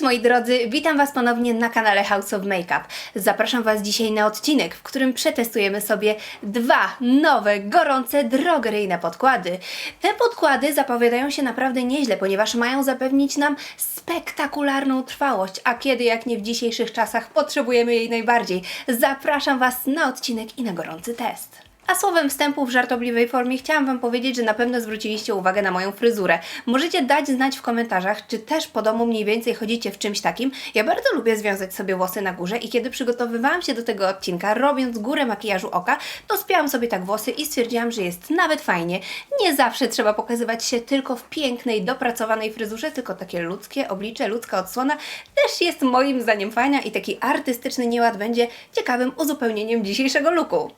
Moi drodzy, witam Was ponownie na kanale House of Makeup. Zapraszam Was dzisiaj na odcinek, w którym przetestujemy sobie dwa nowe, gorące, drogeryjne podkłady. Te podkłady zapowiadają się naprawdę nieźle, ponieważ mają zapewnić nam spektakularną trwałość, a kiedy jak nie w dzisiejszych czasach potrzebujemy jej najbardziej. Zapraszam Was na odcinek i na gorący test. A słowem wstępu w żartobliwej formie chciałam Wam powiedzieć, że na pewno zwróciliście uwagę na moją fryzurę. Możecie dać znać w komentarzach, czy też po domu mniej więcej chodzicie w czymś takim. Ja bardzo lubię związać sobie włosy na górze i kiedy przygotowywałam się do tego odcinka, robiąc górę makijażu oka, to spiałam sobie tak włosy i stwierdziłam, że jest nawet fajnie. Nie zawsze trzeba pokazywać się tylko w pięknej, dopracowanej fryzurze, tylko takie ludzkie oblicze, ludzka odsłona też jest moim zdaniem fajna i taki artystyczny nieład będzie ciekawym uzupełnieniem dzisiejszego looku.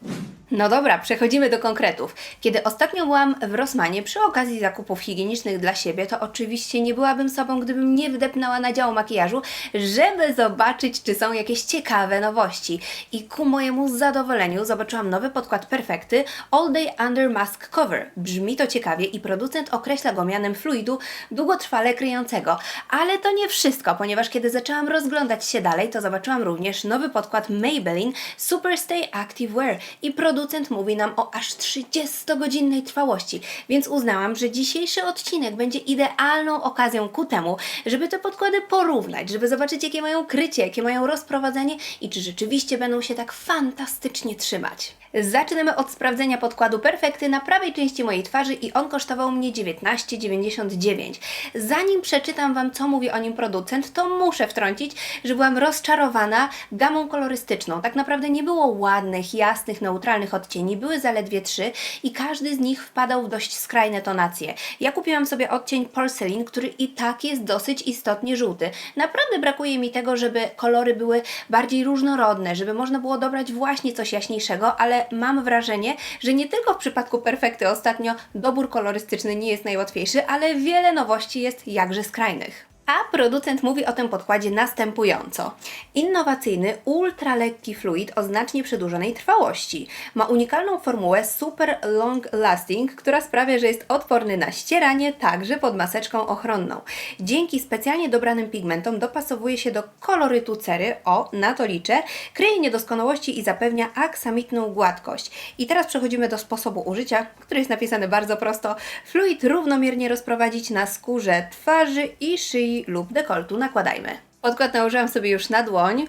No dobra, przechodzimy do konkretów. Kiedy ostatnio byłam w Rossmanie przy okazji zakupów higienicznych dla siebie, to oczywiście nie byłabym sobą, gdybym nie wdepnęła na dział makijażu, żeby zobaczyć, czy są jakieś ciekawe nowości. I ku mojemu zadowoleniu zobaczyłam nowy podkład Perfekty All Day Under Mask Cover. Brzmi to ciekawie i producent określa go mianem fluidu długotrwale kryjącego. Ale to nie wszystko, ponieważ kiedy zaczęłam rozglądać się dalej, to zobaczyłam również nowy podkład Maybelline Super Stay Active Wear i producent mówi nam o aż 30-godzinnej trwałości, więc uznałam, że dzisiejszy odcinek będzie idealną okazją ku temu, żeby te podkłady porównać, żeby zobaczyć jakie mają krycie, jakie mają rozprowadzenie i czy rzeczywiście będą się tak fantastycznie trzymać. Zaczynamy od sprawdzenia podkładu Perfekty na prawej części mojej twarzy i on kosztował mnie 19,99. Zanim przeczytam Wam, co mówi o nim producent, to muszę wtrącić, że byłam rozczarowana gamą kolorystyczną. Tak naprawdę nie było ładnych, jasnych, neutralnych odcieni, były zaledwie trzy i każdy z nich wpadał w dość skrajne tonacje. Ja kupiłam sobie odcień Porcelain, który i tak jest dosyć istotnie żółty. Naprawdę brakuje mi tego, żeby kolory były bardziej różnorodne, żeby można było dobrać właśnie coś jaśniejszego, ale mam wrażenie, że nie tylko w przypadku Perfekty ostatnio dobór kolorystyczny nie jest najłatwiejszy, ale wiele nowości jest jakże skrajnych. A producent mówi o tym podkładzie następująco. Innowacyjny, ultralekki fluid o znacznie przedłużonej trwałości. Ma unikalną formułę Super Long Lasting, która sprawia, że jest odporny na ścieranie, także pod maseczką ochronną. Dzięki specjalnie dobranym pigmentom dopasowuje się do kolorytu cery, o, na to liczę, kryje niedoskonałości i zapewnia aksamitną gładkość. I teraz przechodzimy do sposobu użycia, który jest napisany bardzo prosto. Fluid równomiernie rozprowadzić na skórze twarzy i szyi lub dekoltu nakładajmy. Podkład nałożyłam sobie już na dłoń.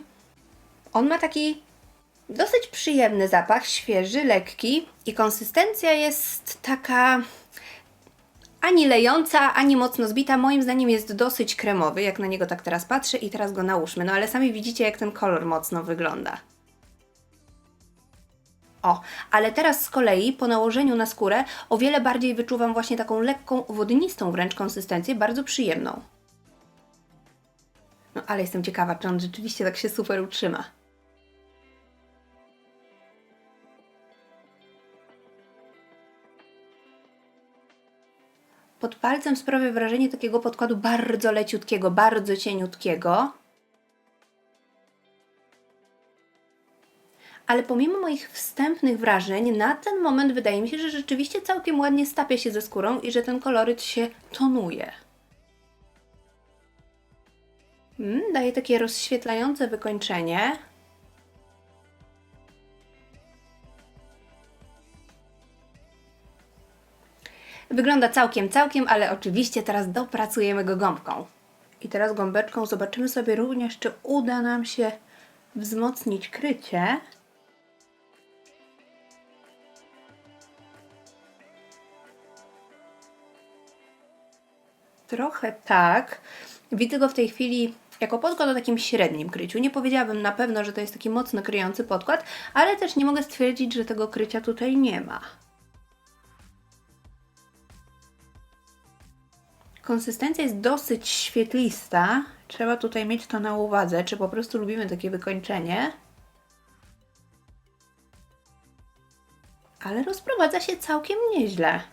On ma taki dosyć przyjemny zapach, świeży, lekki i konsystencja jest taka ani lejąca, ani mocno zbita. Moim zdaniem jest dosyć kremowy, jak na niego tak teraz patrzę i teraz go nałóżmy. No ale sami widzicie, jak ten kolor mocno wygląda. O, ale teraz z kolei po nałożeniu na skórę o wiele bardziej wyczuwam właśnie taką lekką, wodnistą wręcz konsystencję, bardzo przyjemną. No ale jestem ciekawa, czy on rzeczywiście tak się super utrzyma. Pod palcem sprawia wrażenie takiego podkładu bardzo leciutkiego, bardzo cieniutkiego. Ale pomimo moich wstępnych wrażeń, na ten moment wydaje mi się, że rzeczywiście całkiem ładnie stapia się ze skórą i że ten koloryt się tonuje. Mm, daje takie rozświetlające wykończenie. Wygląda całkiem, całkiem, ale oczywiście teraz dopracujemy go gąbką. I teraz gąbeczką zobaczymy sobie również, czy uda nam się wzmocnić krycie. Trochę tak. Widzę go w tej chwili jako podkład o takim średnim kryciu. Nie powiedziałabym na pewno, że to jest taki mocno kryjący podkład, ale też nie mogę stwierdzić, że tego krycia tutaj nie ma. Konsystencja jest dosyć świetlista. Trzeba tutaj mieć to na uwadze, czy po prostu lubimy takie wykończenie. Ale rozprowadza się całkiem nieźle.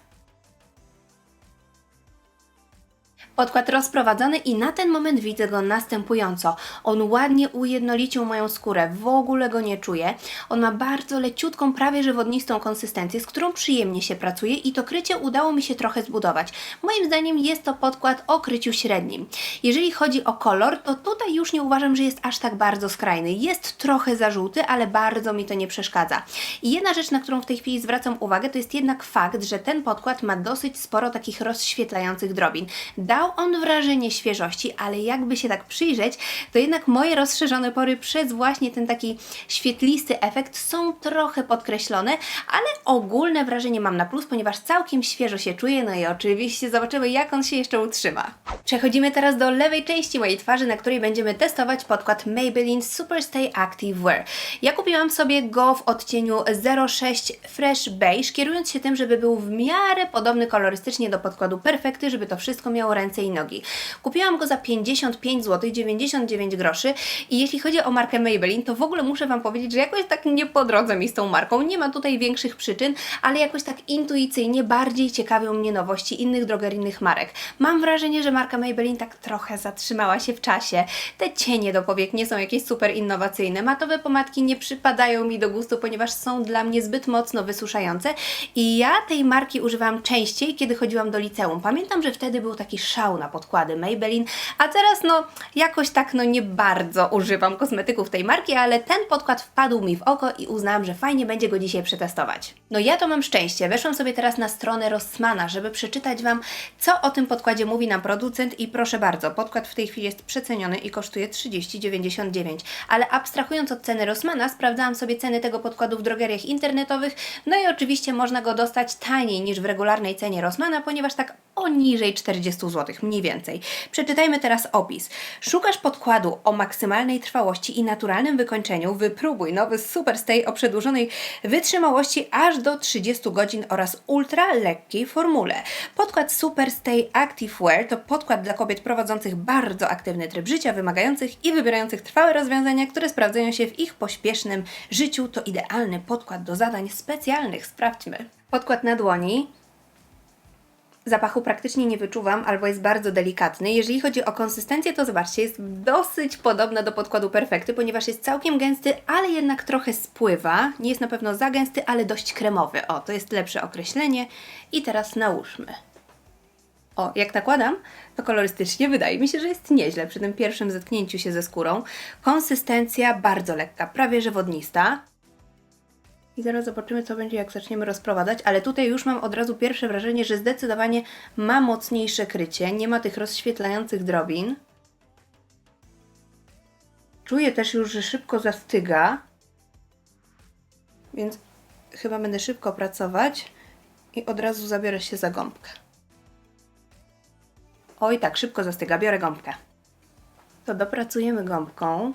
Podkład rozprowadzony i na ten moment widzę go następująco. On ładnie ujednolicił moją skórę, w ogóle go nie czuję. On ma bardzo leciutką, prawie że wodnistą konsystencję, z którą przyjemnie się pracuje i to krycie udało mi się trochę zbudować. Moim zdaniem jest to podkład o kryciu średnim. Jeżeli chodzi o kolor, to tutaj już nie uważam, że jest aż tak bardzo skrajny. Jest trochę za żółty, ale bardzo mi to nie przeszkadza. I jedna rzecz, na którą w tej chwili zwracam uwagę, to jest jednak fakt, że ten podkład ma dosyć sporo takich rozświetlających drobin. Dał on wrażenie świeżości, ale jakby się tak przyjrzeć, to jednak moje rozszerzone pory przez właśnie ten taki świetlisty efekt są trochę podkreślone, ale ogólne wrażenie mam na plus, ponieważ całkiem świeżo się czuję, no i oczywiście zobaczymy jak on się jeszcze utrzyma. Przechodzimy teraz do lewej części mojej twarzy, na której będziemy testować podkład Maybelline Superstay Active Wear. Ja kupiłam sobie go w odcieniu 06 Fresh Beige, kierując się tym, żeby był w miarę podobny kolorystycznie do podkładu Perfekty, żeby to wszystko miało ręce nogi. Kupiłam go za 55 zł, 99 groszy i jeśli chodzi o markę Maybelline, to w ogóle muszę Wam powiedzieć, że jakoś tak nie po drodze mi z tą marką. Nie ma tutaj większych przyczyn, ale jakoś tak intuicyjnie bardziej ciekawią mnie nowości innych drogeryjnych marek. Mam wrażenie, że marka Maybelline tak trochę zatrzymała się w czasie. Te cienie do powiek nie są jakieś super innowacyjne. Matowe pomadki nie przypadają mi do gustu, ponieważ są dla mnie zbyt mocno wysuszające i ja tej marki używam częściej, kiedy chodziłam do liceum. Pamiętam, że wtedy był taki szał na podkłady Maybelline, a teraz no jakoś tak no nie bardzo używam kosmetyków tej marki, ale ten podkład wpadł mi w oko i uznałam, że fajnie będzie go dzisiaj przetestować. No ja to mam szczęście. Weszłam sobie teraz na stronę Rossmana, żeby przeczytać Wam, co o tym podkładzie mówi nam producent. I proszę bardzo, podkład w tej chwili jest przeceniony i kosztuje 30,99, ale abstrahując od ceny Rossmana, sprawdzałam sobie ceny tego podkładu w drogeriach internetowych, no i oczywiście można go dostać taniej niż w regularnej cenie Rossmana, ponieważ tak poniżej 40 zł, mniej więcej. Przeczytajmy teraz opis. Szukasz podkładu o maksymalnej trwałości i naturalnym wykończeniu? Wypróbuj nowy Superstay o przedłużonej wytrzymałości aż do 30 godzin oraz ultra lekkiej formule. Podkład Superstay Active Wear to podkład dla kobiet prowadzących bardzo aktywny tryb życia, wymagających i wybierających trwałe rozwiązania, które sprawdzają się w ich pośpiesznym życiu. To idealny podkład do zadań specjalnych. Sprawdźmy. Podkład na dłoni Zapachu praktycznie nie wyczuwam, albo jest bardzo delikatny. Jeżeli chodzi o konsystencję, to zobaczcie, jest dosyć podobna do podkładu Perfekty, ponieważ jest całkiem gęsty, ale jednak trochę spływa. Nie jest na pewno za gęsty, ale dość kremowy. O, to jest lepsze określenie. I teraz nałóżmy. O, jak nakładam, to kolorystycznie wydaje mi się, że jest nieźle przy tym pierwszym zetknięciu się ze skórą. Konsystencja bardzo lekka, prawie że wodnista. I zaraz zobaczymy, co będzie, jak zaczniemy rozprowadzać, ale tutaj już mam od razu pierwsze wrażenie, że zdecydowanie ma mocniejsze krycie, nie ma tych rozświetlających drobin. Czuję też już, że szybko zastyga, więc chyba będę szybko pracować i od razu zabiorę się za gąbkę. Oj, tak, szybko zastyga, biorę gąbkę. To dopracujemy gąbką.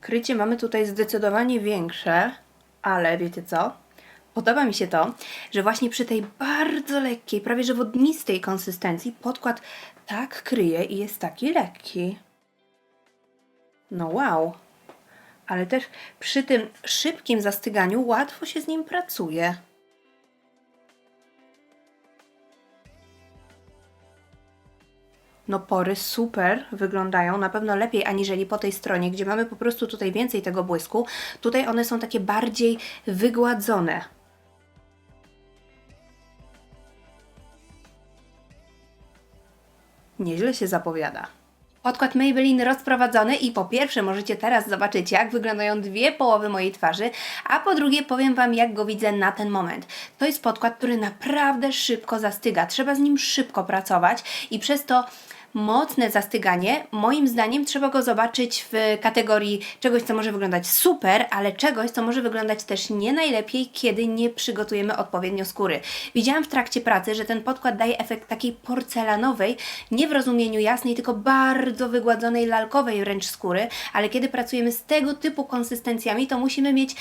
Krycie mamy tutaj zdecydowanie większe, ale wiecie co? Podoba mi się to, że właśnie przy tej bardzo lekkiej, prawie że wodnistej konsystencji podkład tak kryje i jest taki lekki. No wow. Ale też przy tym szybkim zastyganiu łatwo się z nim pracuje. No pory super wyglądają, na pewno lepiej aniżeli po tej stronie, gdzie mamy po prostu tutaj więcej tego błysku. Tutaj one są takie bardziej wygładzone. Nieźle się zapowiada. Podkład Maybelline rozprowadzony i po pierwsze możecie teraz zobaczyć jak wyglądają dwie połowy mojej twarzy, a po drugie powiem Wam jak go widzę na ten moment. To jest podkład, który naprawdę szybko zastyga, trzeba z nim szybko pracować i przez to mocne zastyganie, moim zdaniem trzeba go zobaczyć w kategorii czegoś, co może wyglądać super, ale czegoś, co może wyglądać też nie najlepiej, kiedy nie przygotujemy odpowiednio skóry. Widziałam w trakcie pracy, że ten podkład daje efekt takiej porcelanowej, nie w rozumieniu jasnej, tylko bardzo wygładzonej, lalkowej wręcz skóry, ale kiedy pracujemy z tego typu konsystencjami, to musimy mieć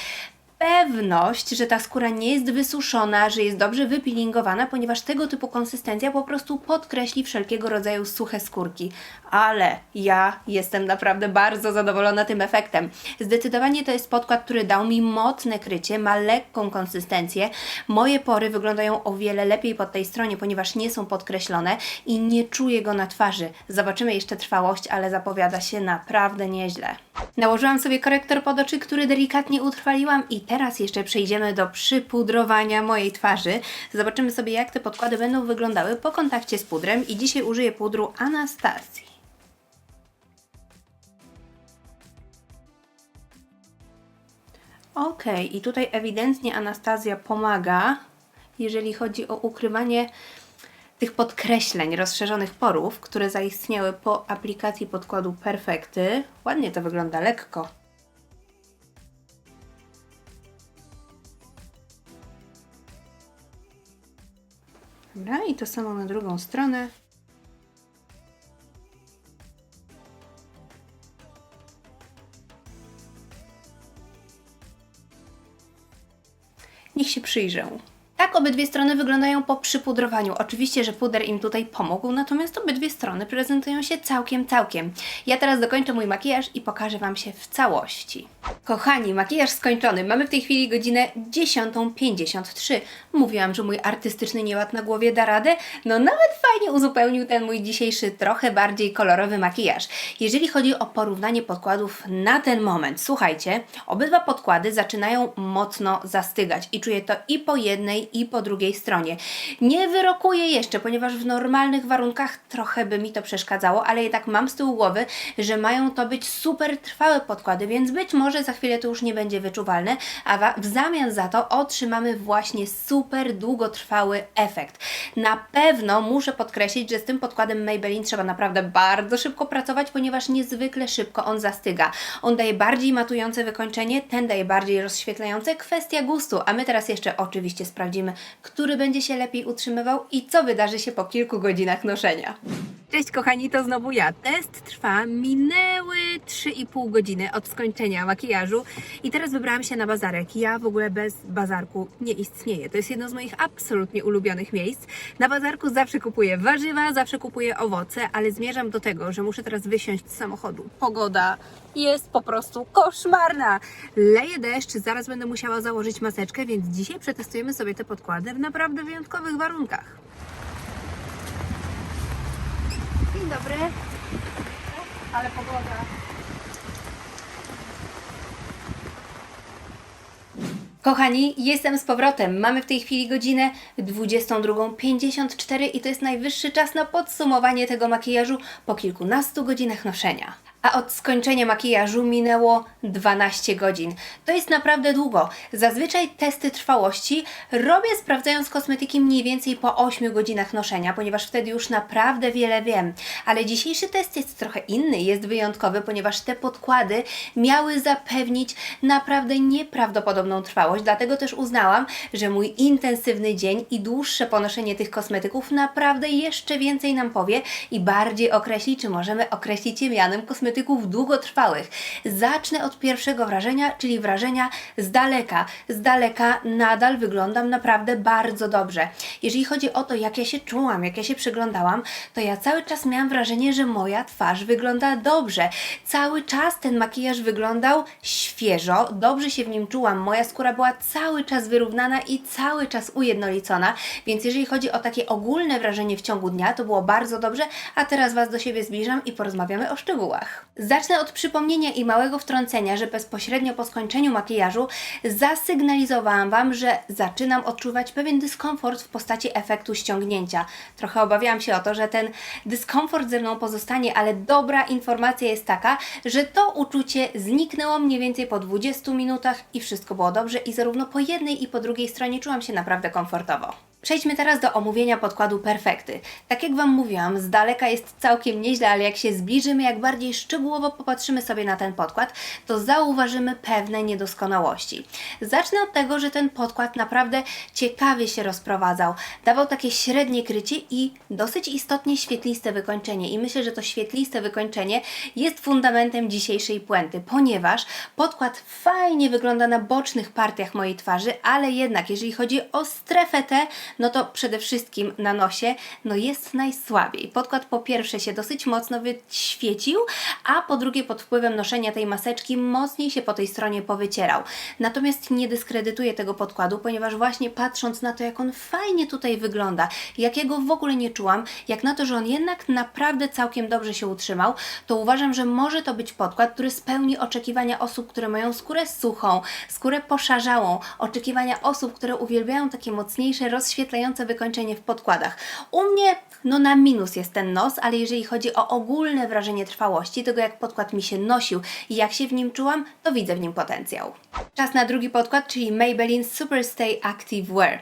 pewność, że ta skóra nie jest wysuszona, że jest dobrze wypeelingowana, ponieważ tego typu konsystencja po prostu podkreśli wszelkiego rodzaju suche skórki. Ale ja jestem naprawdę bardzo zadowolona tym efektem. Zdecydowanie to jest podkład, który dał mi mocne krycie, ma lekką konsystencję. Moje pory wyglądają o wiele lepiej po tej stronie, ponieważ nie są podkreślone i nie czuję go na twarzy. Zobaczymy jeszcze trwałość, ale zapowiada się naprawdę nieźle. Nałożyłam sobie korektor pod oczy, który delikatnie utrwaliłam i teraz jeszcze przejdziemy do przypudrowania mojej twarzy. Zobaczymy sobie jak te podkłady będą wyglądały po kontakcie z pudrem i dzisiaj użyję pudru Anastazji. Ok, i tutaj ewidentnie Anastazja pomaga, jeżeli chodzi o ukrywanie tych podkreśleń rozszerzonych porów, które zaistniały po aplikacji podkładu Perfekty. Ładnie to wygląda, lekko. Dobra, i to samo na drugą stronę. Niech się przyjrzę. Tak obydwie strony wyglądają po przypudrowaniu. Oczywiście, że puder im tutaj pomógł, natomiast obydwie strony prezentują się całkiem, całkiem. Ja teraz dokończę mój makijaż i pokażę Wam się w całości. Kochani, makijaż skończony. Mamy w tej chwili godzinę 10.53. Mówiłam, że mój artystyczny nieład na głowie da radę. No nawet fajnie uzupełnił ten mój dzisiejszy trochę bardziej kolorowy makijaż. Jeżeli chodzi o porównanie podkładów na ten moment, słuchajcie, obydwa podkłady zaczynają mocno zastygać i czuję to i po jednej, i po drugiej stronie. Nie wyrokuję jeszcze, ponieważ w normalnych warunkach trochę by mi to przeszkadzało, ale jednak mam z tyłu głowy, że mają to być super trwałe podkłady, więc być może za chwilę to już nie będzie wyczuwalne, a w zamian za to otrzymamy właśnie super długotrwały efekt. Na pewno muszę podkreślić, że z tym podkładem Maybelline trzeba naprawdę bardzo szybko pracować, ponieważ niezwykle szybko on zastyga. On daje bardziej matujące wykończenie, ten daje bardziej rozświetlające. Kwestia gustu, a my teraz jeszcze oczywiście sprawdzimy, który będzie się lepiej utrzymywał i co wydarzy się po kilku godzinach noszenia. Cześć kochani, to znowu ja. Test trwa, minęły 3,5 godziny od skończenia makijażu i teraz wybrałam się na bazarek. Ja w ogóle bez bazarku nie istnieję. To jest jedno z moich absolutnie ulubionych miejsc. Na bazarku zawsze kupuję warzywa, zawsze kupuję owoce, ale zmierzam do tego, że muszę teraz wysiąść z samochodu. Pogoda jest po prostu koszmarna. Leje deszcz, zaraz będę musiała założyć maseczkę, więc dzisiaj przetestujemy sobie te podkłady w naprawdę wyjątkowych warunkach. Dzień dobry. Ale pogoda. Kochani, jestem z powrotem. Mamy w tej chwili godzinę 22.54 i to jest najwyższy czas na podsumowanie tego makijażu po kilkunastu godzinach noszenia. A od skończenia makijażu minęło 12 godzin. To jest naprawdę długo. Zazwyczaj testy trwałości robię sprawdzając kosmetyki mniej więcej po 8 godzinach noszenia, ponieważ wtedy już naprawdę wiele wiem. Ale dzisiejszy test jest trochę inny, jest wyjątkowy, ponieważ te podkłady miały zapewnić naprawdę nieprawdopodobną trwałość. Dlatego też uznałam, że mój intensywny dzień i dłuższe ponoszenie tych kosmetyków naprawdę jeszcze więcej nam powie i bardziej określi, czy możemy określić je mianem kosmetyków długotrwałych. Zacznę od pierwszego wrażenia, czyli wrażenia z daleka. Z daleka nadal wyglądam naprawdę bardzo dobrze. Jeżeli chodzi o to, jak ja się czułam, jak ja się przyglądałam, to ja cały czas miałam wrażenie, że moja twarz wygląda dobrze. Cały czas ten makijaż wyglądał świeżo, dobrze się w nim czułam. Moja skóra była cały czas wyrównana i cały czas ujednolicona, więc jeżeli chodzi o takie ogólne wrażenie w ciągu dnia, to było bardzo dobrze, a teraz Was do siebie zbliżam i porozmawiamy o szczegółach. Zacznę od przypomnienia i małego wtrącenia, że bezpośrednio po skończeniu makijażu zasygnalizowałam Wam, że zaczynam odczuwać pewien dyskomfort w postaci efektu ściągnięcia. Trochę obawiałam się o to, że ten dyskomfort ze mną pozostanie, ale dobra informacja jest taka, że to uczucie zniknęło mniej więcej po 20 minutach i wszystko było dobrze i zarówno po jednej i po drugiej stronie czułam się naprawdę komfortowo. Przejdźmy teraz do omówienia podkładu Perfekty. Tak jak Wam mówiłam, z daleka jest całkiem nieźle, ale jak się zbliżymy, jak bardziej szczegółowo popatrzymy sobie na ten podkład, to zauważymy pewne niedoskonałości. Zacznę od tego, że ten podkład naprawdę ciekawie się rozprowadzał. Dawał takie średnie krycie i dosyć istotnie świetliste wykończenie. I myślę, że to świetliste wykończenie jest fundamentem dzisiejszej puenty, ponieważ podkład fajnie wygląda na bocznych partiach mojej twarzy, ale jednak jeżeli chodzi o strefę T, no to przede wszystkim na nosie, no jest najsłabiej. Podkład po pierwsze się dosyć mocno wyświecił, a po drugie pod wpływem noszenia tej maseczki mocniej się po tej stronie powycierał. Natomiast nie dyskredytuję tego podkładu, ponieważ właśnie patrząc na to, jak on fajnie tutaj wygląda, jakiego w ogóle nie czułam, jak na to, że on jednak naprawdę całkiem dobrze się utrzymał, to uważam, że może to być podkład, który spełni oczekiwania osób, które mają skórę suchą, skórę poszarzałą, oczekiwania osób, które uwielbiają takie mocniejsze, rozświetlające wykończenie w podkładach. U mnie, no na minus jest ten nos, ale jeżeli chodzi o ogólne wrażenie trwałości, tego jak podkład mi się nosił i jak się w nim czułam, to widzę w nim potencjał. Czas na drugi podkład, czyli Maybelline Superstay Active Wear.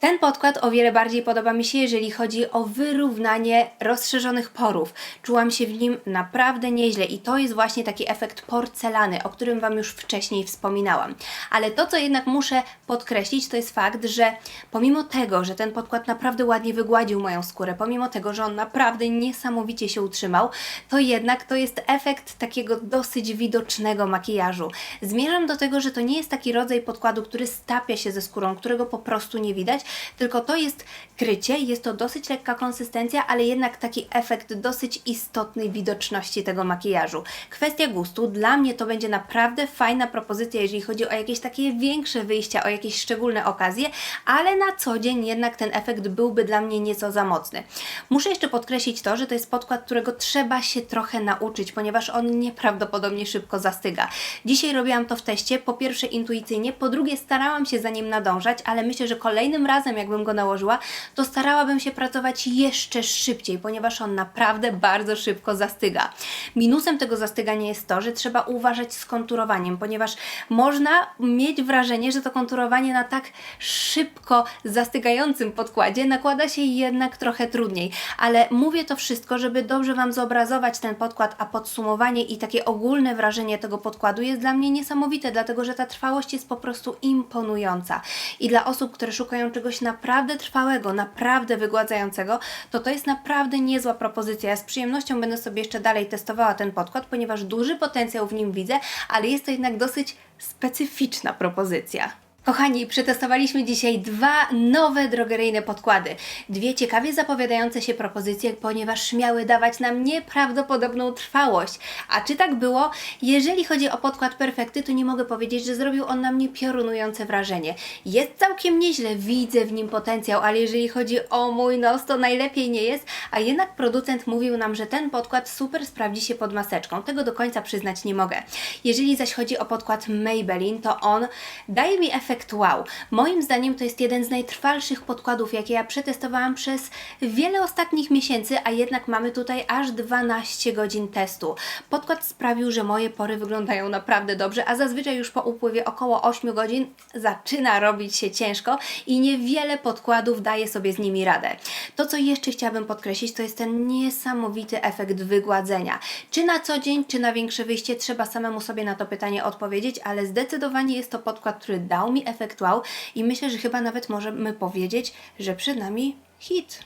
Ten podkład o wiele bardziej podoba mi się, jeżeli chodzi o wyrównanie rozszerzonych porów. Czułam się w nim naprawdę nieźle i to jest właśnie taki efekt porcelany, o którym Wam już wcześniej wspominałam. Ale to, co jednak muszę podkreślić, to jest fakt, że pomimo tego, że ten podkład naprawdę ładnie wygładził moją skórę, pomimo tego, że on naprawdę niesamowicie się utrzymał, to jednak to jest efekt takiego dosyć widocznego makijażu. Zmierzam do tego, że to nie jest taki rodzaj podkładu, który stapia się ze skórą, którego po prostu nie widać, tylko to jest krycie, jest to dosyć lekka konsystencja, ale jednak taki efekt dosyć istotnej widoczności tego makijażu. Kwestia gustu, dla mnie to będzie naprawdę fajna propozycja, jeżeli chodzi o jakieś takie większe wyjścia, o jakieś szczególne okazje, ale na co dzień jednak ten efekt byłby dla mnie nieco za mocny. Muszę jeszcze podkreślić to, że to jest podkład, którego trzeba się trochę nauczyć, ponieważ on nieprawdopodobnie szybko zastyga. Dzisiaj robiłam to w teście, po pierwsze intuicyjnie, po drugie starałam się za nim nadążać, ale myślę, że kolejnym razem jakbym go nałożyła, to starałabym się pracować jeszcze szybciej, ponieważ on naprawdę bardzo szybko zastyga. Minusem tego zastygania jest to, że trzeba uważać z konturowaniem, ponieważ można mieć wrażenie, że to konturowanie na tak szybko zastygającym podkładzie nakłada się jednak trochę trudniej, ale mówię to wszystko, żeby dobrze Wam zobrazować ten podkład, a podsumowanie i takie ogólne wrażenie tego podkładu jest dla mnie niesamowite, dlatego że ta trwałość jest po prostu imponująca. I dla osób, które szukają czegoś naprawdę trwałego, naprawdę wygładzającego, to to jest naprawdę niezła propozycja. Ja z przyjemnością będę sobie jeszcze dalej testowała ten podkład, ponieważ duży potencjał w nim widzę, ale jest to jednak dosyć specyficzna propozycja. Kochani, przetestowaliśmy dzisiaj dwa nowe drogeryjne podkłady. Dwie ciekawie zapowiadające się propozycje, ponieważ miały dawać nam nieprawdopodobną trwałość. A czy tak było? Jeżeli chodzi o podkład Perfekty, to nie mogę powiedzieć, że zrobił on na mnie piorunujące wrażenie. Jest całkiem nieźle, widzę w nim potencjał, ale jeżeli chodzi o mój nos, to najlepiej nie jest, a jednak producent mówił nam, że ten podkład super sprawdzi się pod maseczką. Tego do końca przyznać nie mogę. Jeżeli zaś chodzi o podkład Maybelline, to on daje mi efekt wow. Moim zdaniem to jest jeden z najtrwalszych podkładów, jakie ja przetestowałam przez wiele ostatnich miesięcy, a jednak mamy tutaj aż 12 godzin testu. Podkład sprawił, że moje pory wyglądają naprawdę dobrze, a zazwyczaj już po upływie około 8 godzin zaczyna robić się ciężko i niewiele podkładów daje sobie z nimi radę. To, co jeszcze chciałabym podkreślić, to jest ten niesamowity efekt wygładzenia. Czy na co dzień, czy na większe wyjście, trzeba samemu sobie na to pytanie odpowiedzieć, ale zdecydowanie jest to podkład, który dał mi efekt wow i myślę, że chyba nawet możemy powiedzieć, że przed nami hit.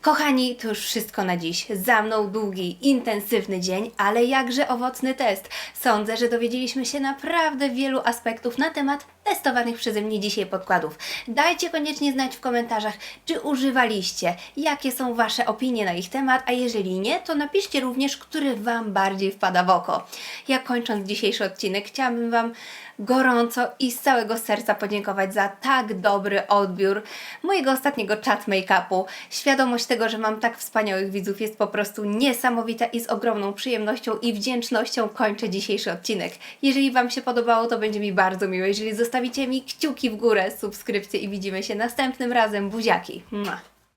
Kochani, to już wszystko na dziś. Za mną długi, intensywny dzień, ale jakże owocny test. Sądzę, że dowiedzieliśmy się naprawdę wielu aspektów na temat testowanych przeze mnie dzisiaj podkładów. Dajcie koniecznie znać w komentarzach, czy używaliście, jakie są Wasze opinie na ich temat, a jeżeli nie, to napiszcie również, który Wam bardziej wpada w oko. Ja kończąc dzisiejszy odcinek, chciałabym Wam gorąco i z całego serca podziękować za tak dobry odbiór mojego ostatniego chat make-upu. Świadomość tego, że mam tak wspaniałych widzów jest po prostu niesamowita i z ogromną przyjemnością i wdzięcznością kończę dzisiejszy odcinek. Jeżeli Wam się podobało, to będzie mi bardzo miło, jeżeli zostawicie mi kciuki w górę, subskrypcję i widzimy się następnym razem. Buziaki! Mua.